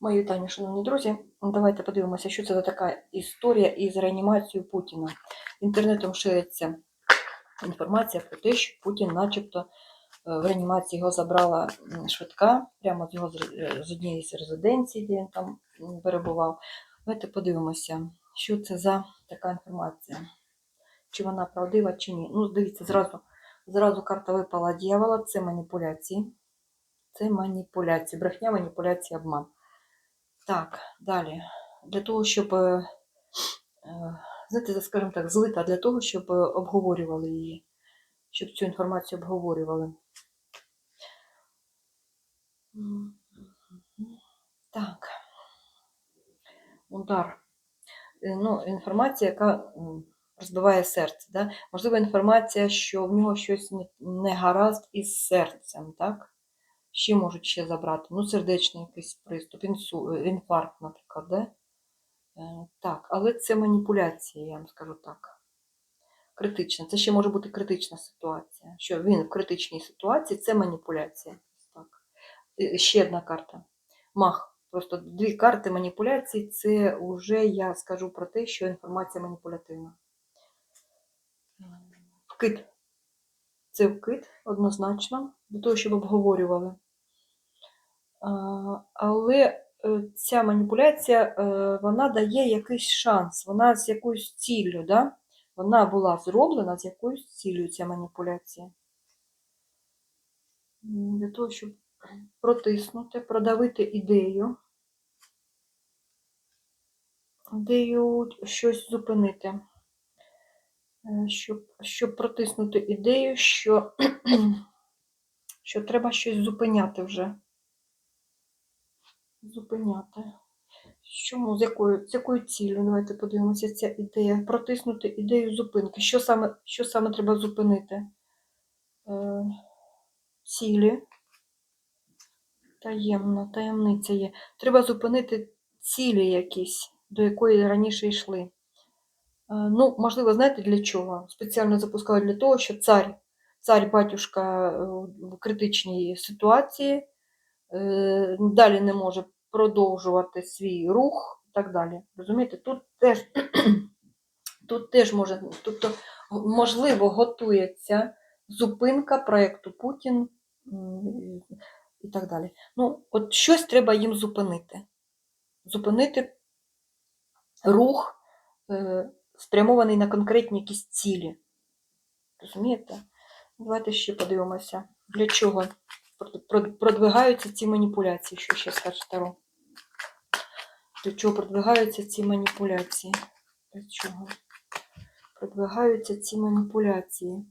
Мої вітання, шановні друзі. Давайте подивимося, що це за така історія із реанімацією Путіна. Інтернетом шириться інформація про те, що Путін, начебто, е, в реанімації його забрала швидка, прямо з його з однієї з резиденцій, де він там перебував. Давайте подивимося, що це за така інформація. Чи вона правдива, чи ні. Ну, дивіться, зразу, зразу карта випала дьявола, це маніпуляції. Це маніпуляції, брехня, маніпуляція, обман. Так, далі. Для того, щоб, е, е, знаєте, скажімо так, злита для того, щоб е, обговорювали її, щоб цю інформацію обговорювали. Так. Удар. Ну, інформація, яка розбиває серце. Да? Можливо, інформація, що в нього щось не гаразд із серцем, так? Ще можуть ще забрати. Ну, сердечний якийсь приступ, е, інфаркт, наприклад, да? Е, Так, але це маніпуляція, я вам скажу так. Критична. Це ще може бути критична ситуація. Що він в критичній ситуації це маніпуляція. Так. І Ще одна карта. Мах. Просто дві карти маніпуляції це вже я скажу про те, що інформація маніпулятивна. Вкид. Це вкид однозначно, для того, щоб обговорювали. Але е, ця маніпуляція е, вона дає якийсь шанс, вона з якоюсь ціллю, да? вона була зроблена з якоюсь ціллю, ця маніпуляція. Для того, щоб протиснути, продавити ідею, ідею щось зупинити. Е, Щоб, щоб протиснути ідею, що, що треба щось зупиняти вже. Зупиняти. Чому? З якою, з якою ціллю? Давайте подивимося, ця ідея. Протиснути ідею зупинки. Що саме, що саме треба зупинити? Е, цілі. Таємна, таємниця є. Треба зупинити цілі якісь, до якої раніше йшли. Е, Ну, можливо, знаєте для чого? Спеціально запускали для того, що цар, цар батюшка е, в критичній ситуації е, далі не може продовжувати свій рух і так далі. Розумієте, тут теж, тут теж може, тобто, можливо, готується зупинка проєкту Путін і так далі. Ну, от щось треба їм зупинити. Зупинити рух, е, спрямований на конкретні якісь цілі. Розумієте? Давайте ще подивимося, для чого прод- прод- продвигаються ці маніпуляції, що ще скаже Таро. Для чого продвигаються ці маніпуляції? Для чого? Продвигаються ці маніпуляції.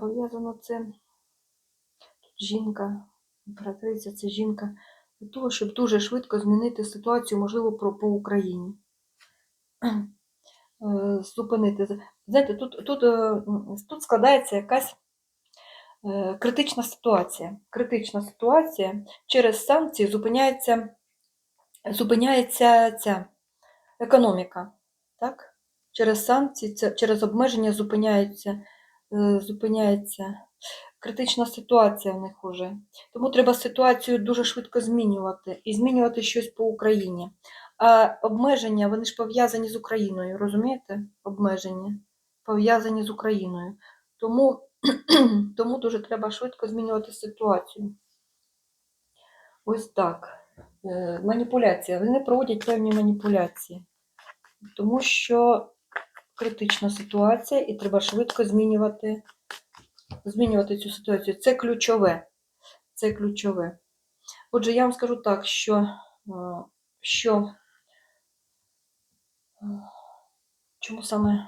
Пов'язано це тут жінка, імператриця це жінка, для того, щоб дуже швидко змінити ситуацію, можливо, по Україні. Е, Зупинити. Знаєте, тут, тут, е, тут складається якась е, критична ситуація. Критична ситуація через санкції зупиняється, зупиняється ця економіка. Так? Через санкції, через обмеження зупиняється, е, зупиняється критична ситуація в них уже. Тому треба ситуацію дуже швидко змінювати і змінювати щось по Україні. А обмеження, вони ж пов'язані з Україною, розумієте? Обмеження пов'язані з Україною. Тому, тому дуже треба швидко змінювати ситуацію. Ось так. Е, Маніпуляція. Вони проводять певні маніпуляції, тому що критична ситуація, і треба швидко змінювати, змінювати цю ситуацію. Це ключове. Це ключове. Отже, я вам скажу так, що, е, що е, чому саме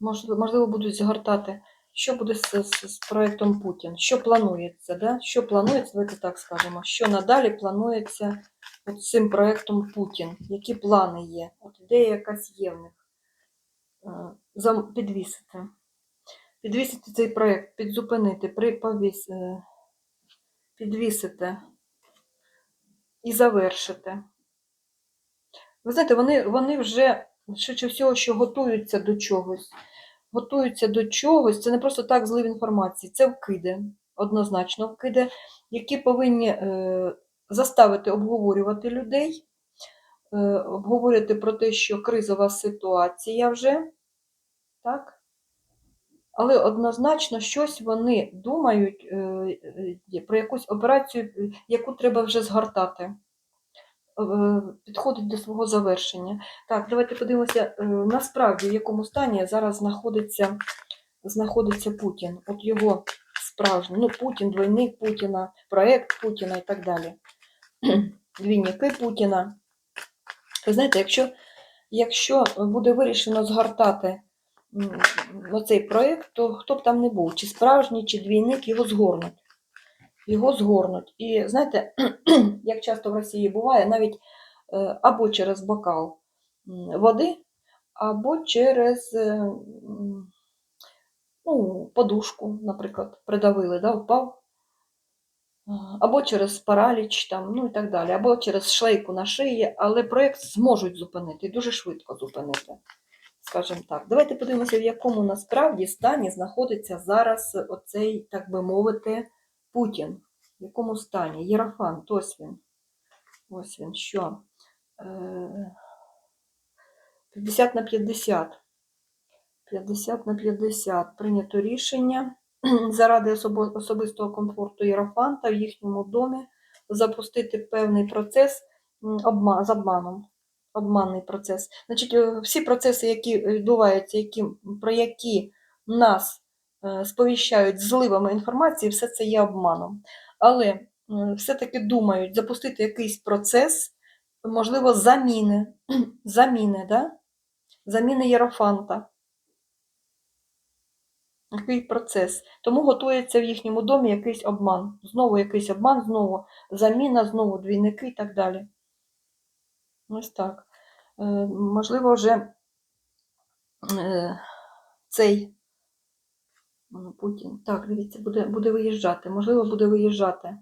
можливо, будуть згортати, що буде з, з, з проєктом Путін, що планується, да? що планується, давайте так скажемо, що надалі планується цим проєктом Путін, які плани є, от ідея якась є в них. Е, Підвісити. Підвісити цей проєкт, підзупинити, приповіс, е, підвісити і завершити. Ви знаєте, вони, вони вже швидше всього, що готуються до чогось. Готуються до чогось. Це не просто так злив інформації, це вкиди, однозначно вкиди, які повинні е, заставити обговорювати людей, е, обговорювати про те, що кризова ситуація вже, так? Але однозначно щось вони думають е, е, про якусь операцію, яку треба вже згортати. Підходить до свого завершення. Так, давайте подивимося, насправді в якому стані зараз знаходиться, знаходиться Путін. От його справжній, ну, Путін, двойник Путіна, проект Путіна і так далі. Двійники Путіна. Ви знаєте, якщо, якщо буде вирішено згортати м, оцей проєкт, то хто б там не був, чи справжній, чи двійник, його згорнуть. Його згорнуть. І знаєте, як часто в Росії буває, навіть е, або через бокал води, або через е, ну, подушку, наприклад, придавили, да, впав, або через параліч, там, ну і так далі, або через шлейку на шиї, але проєкт зможуть зупинити, дуже швидко зупинити, скажімо так. Давайте подивимося, в якому насправді стані знаходиться зараз оцей, так би мовити, Путін. В якому стані? Єрофант, ось він. Ось він, що? Е, 50 на 50. 50 на 50. Прийнято рішення заради особистого комфорту Єрофанта в їхньому домі запустити певний процес м, обма- з обманом. Обманний процес. Значить, е, всі процеси, які відбуваються, які, про які нас е, сповіщають зливами інформації, все це є обманом. Але все-таки думають запустити якийсь процес, можливо, заміни, заміни, да? заміни Єрофанта. Який процес. Тому готується в їхньому домі якийсь обман. Знову якийсь обман, знову заміна, знову двійники і так далі. Ось так. Е, можливо, вже е, цей ну, Путін. Так, дивіться, буде, буде виїжджати. Можливо, буде виїжджати.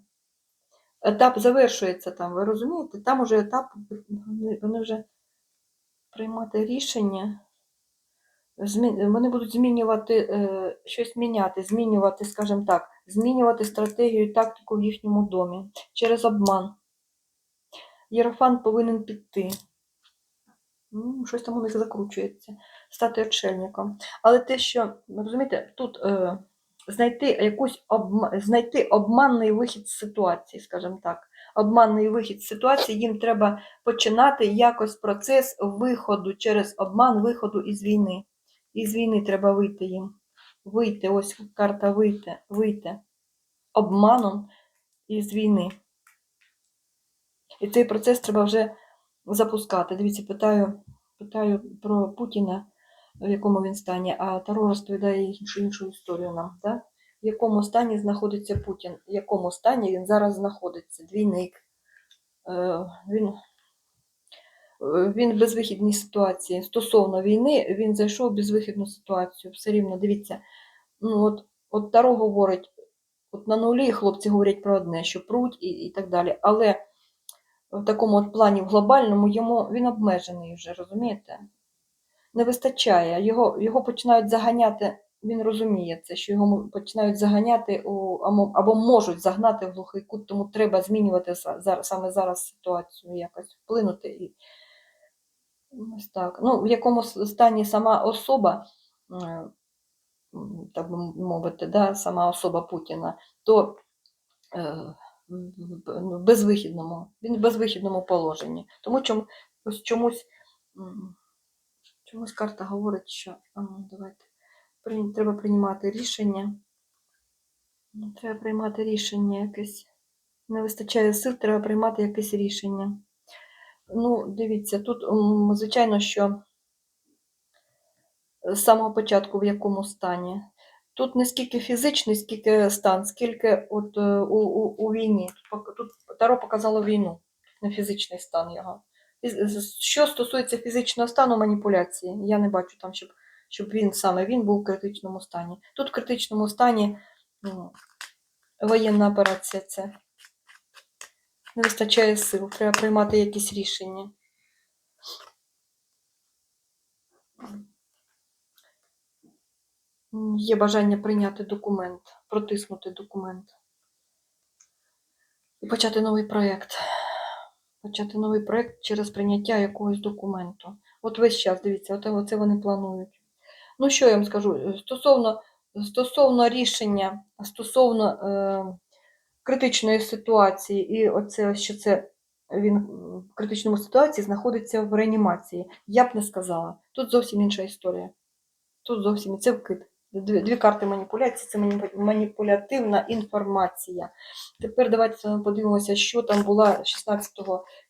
Етап завершується там, ви розумієте? Там уже етап, вони, вони вже приймати рішення. Вони будуть змінювати, е, щось міняти, змінювати, скажімо так, змінювати стратегію і тактику в їхньому домі через обман. Єрофан повинен піти. Ну, щось там у них закручується, стати отшельником. Але те, що, розумієте, тут е, знайти якусь обма... знайти обманний вихід з ситуації, скажімо так. Обманний вихід з ситуації, їм треба починати якось процес виходу через обман, виходу із війни. Із війни треба вийти їм. Вийти, ось карта вийти, вийти обманом із війни. І цей процес треба вже запускати. Дивіться, питаю, питаю про Путіна, в якому він стані, а Таро розповідає іншу, іншу історію нам. Так? В якому стані знаходиться Путін, в якому стані він зараз знаходиться, двійник. Е, Він, він в безвихідній ситуації. Стосовно війни, він зайшов в безвихідну ситуацію. Все рівно, дивіться, ну, от, от Таро говорить, от на нулі хлопці говорять про одне, що пруть і, і так далі. Але в такому от плані в глобальному йому він обмежений вже, розумієте? Не вистачає. Його, його починають заганяти, він розуміє це, що його починають заганяти у, або- можуть загнати в глухий кут, тому треба змінювати саме зараз ситуацію якось вплинути. Ось так. Ну, в якому стані сама особа, е, так би мовити, да, сама особа Путіна, то е, в- в- ну, безвихідному, він в безвихідному положенні. Тому чому, ось чомусь, чомусь карта говорить, що ну, давайте, треба приймати рішення. Ну, Треба приймати рішення якесь. Не вистачає сил, треба приймати якесь рішення. Ну, дивіться, тут, звичайно, що з самого початку в якому стані. Тут не скільки фізичний, скільки стан, скільки от е, у, у, у війні. Тут, Таро показало війну, не фізичний стан його. Що стосується фізичного стану маніпуляції, я не бачу там, щоб, щоб він саме він був в критичному стані. Тут в критичному стані ну, воєнна операція це. Не вистачає сил, треба приймати якісь рішення. Є бажання прийняти документ, протиснути документ. і почати новий проєкт. Почати новий проєкт через прийняття якогось документу. От весь час, дивіться, оце вони планують. Ну, що я вам скажу? Стосовно, стосовно рішення, стосовно е, критичної ситуації, і оце, що це він в критичному ситуації знаходиться в реанімації, я б не сказала. Тут зовсім інша історія. Тут зовсім це вкид. Дві, карти маніпуляції це маніпулятивна інформація. Тепер давайте подивимося, що там була 16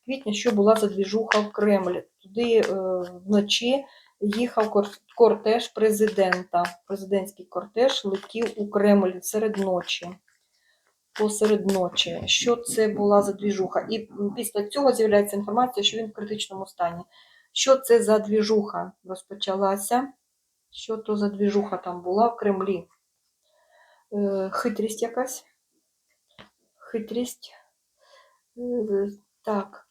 квітня, що була за двіжуха в Кремлі. Туди е, вночі їхав кортеж президента. Президентський кортеж летів у Кремль серед ночі. Посеред ночі. Що це була за двіжуха? І після цього з'являється інформація, що він в критичному стані. Що це за двіжуха розпочалася? Що то за двіжуха там була в Кремлі? Е, хитрість якась. Хитрість. Е, Так.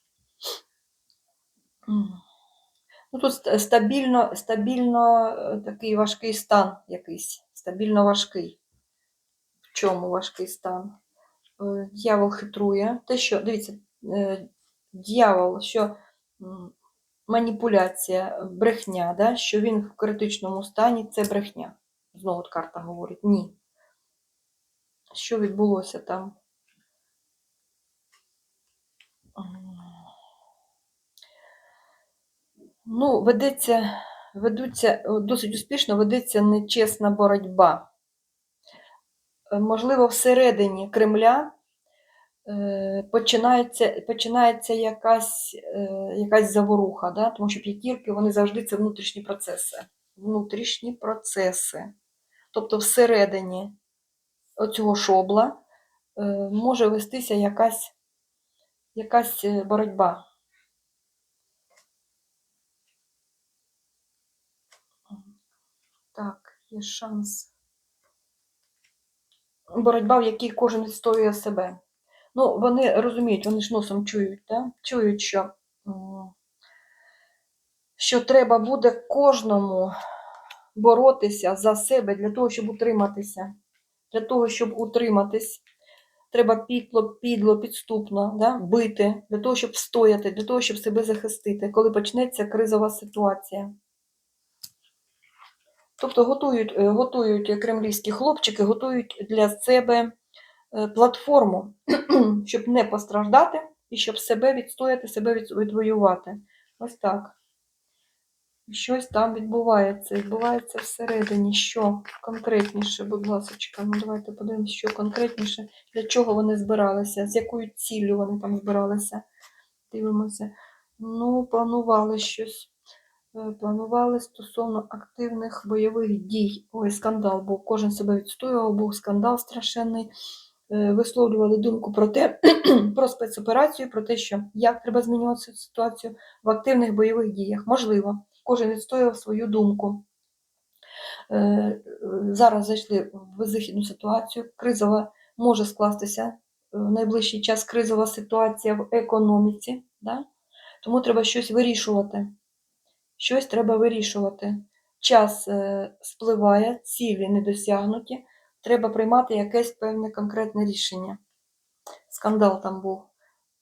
Ну, тут стабільно, стабільно е, такий важкий стан якийсь. Стабільно важкий. В чому важкий стан? Е, Дьявол хитрує. Те, що, дивіться, е, дьявол, що маніпуляція, брехня, да? що він в критичному стані, це брехня. Знову карта говорить, ні. Що відбулося там? Ну, ведеться, ведуться, досить успішно ведеться нечесна боротьба. Можливо, всередині Кремля е, починається, починається якась, е, якась заворуха, да? тому що п'ятірки вони завжди це внутрішні процеси. Внутрішні процеси. Тобто всередині оцього шобла е, може вестися якась, якась боротьба. Так, є шанс. Боротьба, в якій кожен відстоює себе. Ну, вони розуміють, вони ж носом чують, да? чують, що, що треба буде кожному боротися за себе для того, щоб утриматися. Для того, щоб утриматись, треба підло, підло, підступно да? бити, для того, щоб встояти, для того, щоб себе захистити, коли почнеться кризова ситуація. Тобто готують, е, готують кремлівські хлопчики, готують для себе е, платформу, щоб не постраждати і щоб себе відстояти, себе відвоювати. Ось так. Щось там відбувається, відбувається всередині. Що конкретніше, будь ласка, ну давайте подивимося, що конкретніше, для чого вони збиралися, з якою ціллю вони там збиралися. Дивимося. Ну, планували щось. Е, Планували стосовно активних бойових дій. Ой, скандал був. Кожен себе відстоював, був скандал страшенний. Е, Висловлювали думку про те, про спецоперацію, про те, що як треба змінювати ситуацію в активних бойових діях. Можливо, кожен відстоював свою думку. Е, Зараз зайшли в безвихідну ситуацію. Кризова може скластися в найближчий час кризова ситуація в економіці. Да? Тому треба щось вирішувати. Щось треба вирішувати. Час е, спливає, цілі не досягнуті. Треба приймати якесь певне конкретне рішення. Скандал там був.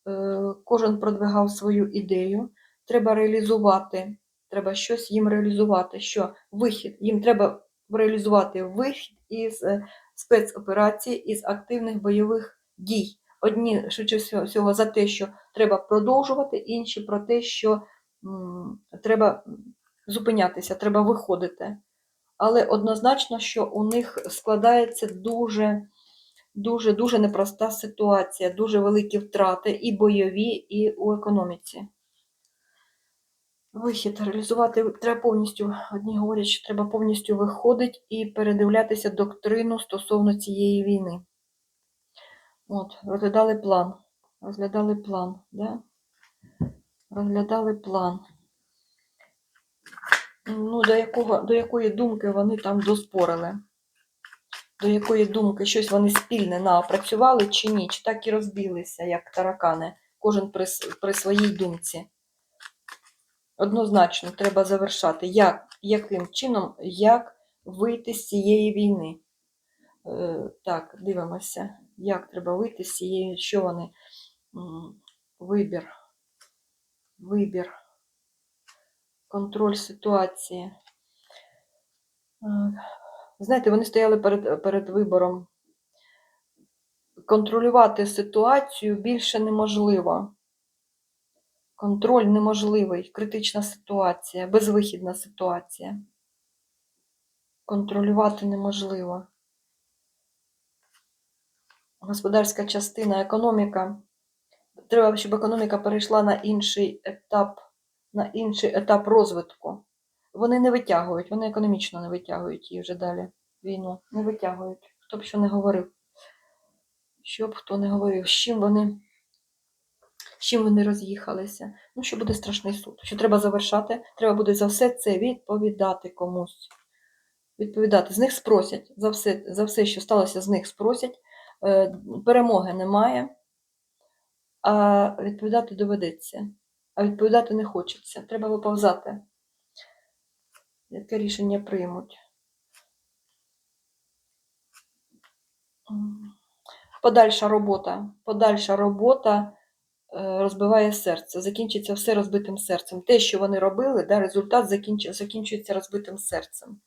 Е, Кожен продвигав свою ідею. Треба реалізувати, треба щось їм реалізувати. Що вихід, їм треба реалізувати вихід із е, спецоперації, із активних бойових дій. Одні, швидше всього- за те, що треба продовжувати, інші про те, що треба зупинятися, треба виходити. Але однозначно, що у них складається дуже, дуже, дуже непроста ситуація, дуже великі втрати і бойові, і у економіці. Вихід реалізувати треба повністю. Одні говорять, що треба повністю виходити і передивлятися доктрину стосовно цієї війни. От, розглядали план. Розглядали план, да? Розглядали план. Ну, до, якого, до якої думки вони там доспорили? До якої думки щось вони спільне напрацювали чи ні? Чи так і розбілися, як таракани, кожен при, при своїй думці? Однозначно, треба завершати, як, яким чином, як вийти з цієї війни. Е, так, дивимося, як треба вийти з цієї, що вони вибір, вибір, контроль ситуації. Знаєте, вони стояли перед, перед вибором. Контролювати ситуацію більше неможливо. Контроль неможливий, критична ситуація, безвихідна ситуація. Контролювати неможливо. Господарська частина, економіка. Треба, щоб економіка перейшла на інший етап, на інший етап розвитку. Вони не витягують, вони економічно не витягують її вже далі. Війну не витягують. Хто б що не говорив. Що б хто не говорив, з чим вони, з чим вони роз'їхалися. Ну, що буде страшний суд. Що треба завершати, треба буде за все це відповідати комусь. Відповідати. З них спросять за все, за все, що сталося, з них спросять. Е, Перемоги немає, а відповідати доведеться. А відповідати не хочеться. Треба виповзати. Яке рішення приймуть? Подальша робота. Подальша робота е, розбиває серце. Закінчиться все розбитим серцем. Те, що вони робили, да, результат закінчується розбитим серцем.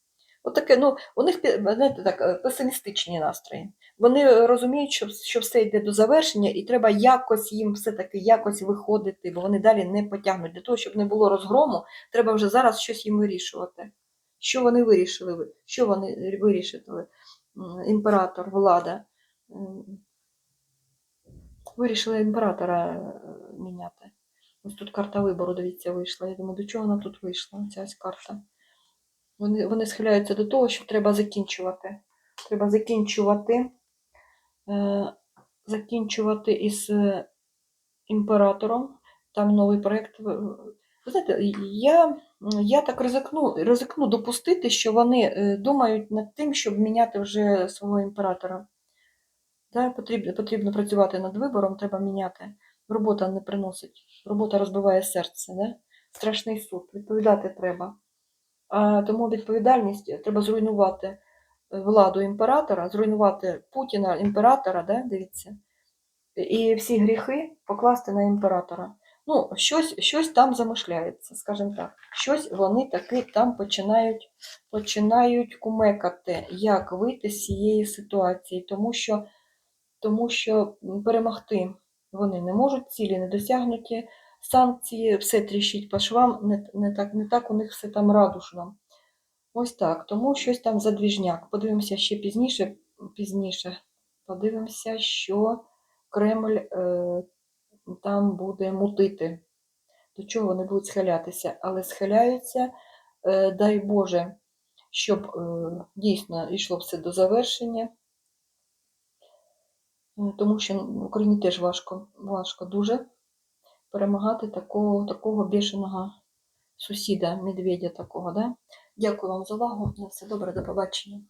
Отаке, ну, у них знаєте, так, е, песимістичні настрої. Вони розуміють, що, що все йде до завершення, і треба якось їм все-таки якось виходити, бо вони далі не потягнуть. Для того, щоб не було розгрому, треба вже зараз щось їм вирішувати. Що вони вирішили? Що вони вирішили? Імператор, влада. Вирішили імператора е, міняти. Ось тут карта вибору, дивіться, вийшла. Я думаю, до чого вона тут вийшла? Ця ось карта. Вони, вони схиляються до того, що треба закінчувати. Треба закінчувати, е, закінчувати із е, імператором. Там новий проєкт. Ви знаєте, я, я так ризикну, ризикну допустити, що вони е, думають над тим, щоб міняти вже свого імператора. Да, потрібно, потрібно працювати над вибором, треба міняти. Робота не приносить. Робота розбиває серце. Да? Страшний суд. Відповідати треба. Тому відповідальність треба зруйнувати е, владу імператора, зруйнувати Путіна, імператора, да, дивіться, і всі гріхи покласти на імператора. Ну, щось, щось там замишляється, скажімо так. Щось вони таки там починають, починають кумекати, як вийти з цієї ситуації, тому що, тому що перемогти вони не можуть, цілі не досягнуті, санкції, все тріщить по швам, не, не, так, не так у них все там радужно. Ось так, тому щось там задвіжняк. Подивимося ще пізніше, пізніше. Подивимося, що Кремль е, там буде мутити, до чого вони будуть схилятися. Але схиляються, е, дай Боже, щоб е, дійсно йшло все до завершення. Е, Тому що ну, Україні теж важко, важко дуже перемагати такого, такого бішеного сусіда, медведя такого. Да? Дякую вам за увагу. На все добре, до побачення.